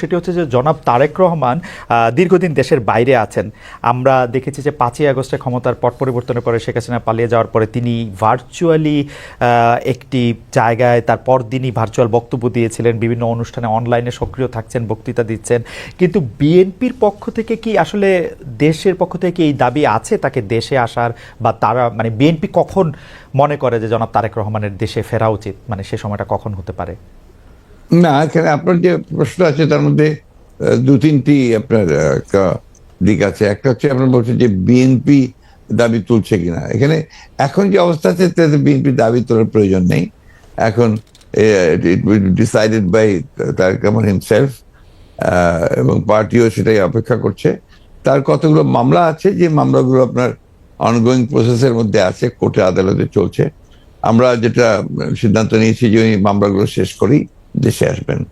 সেটি হচ্ছে যে জনাব তারেক রহমান দীর্ঘদিন দেশের বাইরে আছেন। আমরা দেখেছি যে পাঁচই আগস্টে ক্ষমতার পট পরিবর্তনের পরে শেখ হাসিনা পালিয়ে যাওয়ার পরে তিনি ভার্চুয়ালি একটি জায়গায়, তার পরদিনই ভার্চুয়াল বক্তব্য দিয়েছিলেন, বিভিন্ন অনুষ্ঠানে অনলাইনে সক্রিয় থাকছেন, বক্তৃতা দিচ্ছেন। কিন্তু বিএনপির পক্ষ থেকে কি আসলে দেশের পক্ষ থেকে কি এই দাবি আছে তাকে দেশে আসার বা তারা মানে বিএনপি কখন মনে করে যে জনাব তারেক রহমানের দেশে ফেরা উচিত? মানে সে সময়টা কখন হতে পারে? না, এখানে আপনার যে প্রশ্ন আছে, তার মধ্যে দু তিনটি আপনার দিক আছে। একটা হচ্ছে আপনার বলছেন যে বিএনপি দাবি তুলছে কিনা। এখানে এখন যে অবস্থা আছে, তাতে বিএনপি দাবি তোলার প্রয়োজন নেই। এখন decided by Tarique Rahman himself এবং পার্টিও সেটাই অপেক্ষা করছে। তার কতগুলো মামলা আছে, যে মামলাগুলো আপনার অনগোয়িং প্রসেসের মধ্যে আছে, কোর্টে আদালতে চলছে। আমরা যেটা সিদ্ধান্ত নিয়েছি যে ওই মামলাগুলো শেষ করেই দেশে আসবেন।